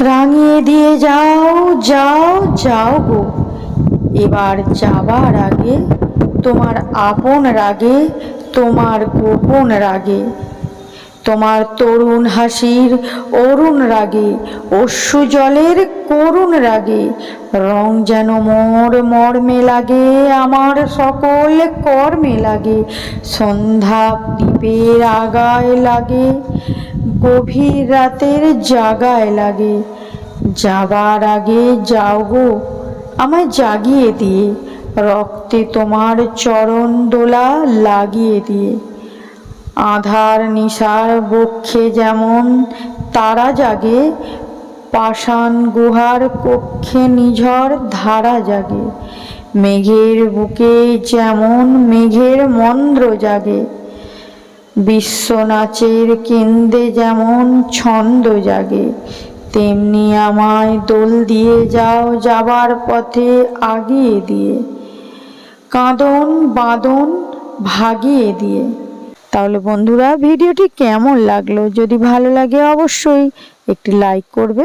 রাঙিয়ে দিয়ে যাও যাও যাও গো। এবার যাবার আগে, তোমার আপন রাগে, তোমার গোপন রাগে। তোমার তরুণ হাসির অরুণ রাগে, অশ্রু জলের করুণ রাগে। রং যেন মোর মর্মে লাগে, আমার সকল কর্মে লাগে। সন্ধ্যা দ্বীপের আগায় লাগে। গভীর রাতের জাগায় লাগে। যাবার আগে যাও গো, আমায় জাগিয়ে দিয়ে, রক্তে তোমার চরণ দোলা লাগিয়ে দিয়ে। আধার নিশার বক্ষে যেমন তারা জাগে, পাষাণ গুহার কক্ষে নিঝড় ধারা জাগে। মেঘের বুকে যেমন মেঘের মন্দ্র জাগে। বিশ্বনাচের কেন্দ্রে যেমন ছন্দ জাগে, তেমনি আমায় দোল দিয়ে যাও যাবার পথে আগিয়ে দিয়ে। কাঁদন বাঁদন ভাগিয়ে দিয়ে। তাহলে বন্ধুরা, ভিডিওটি কেমন লাগল? যদি ভালো লাগে অবশ্যই একটি লাইক করবে।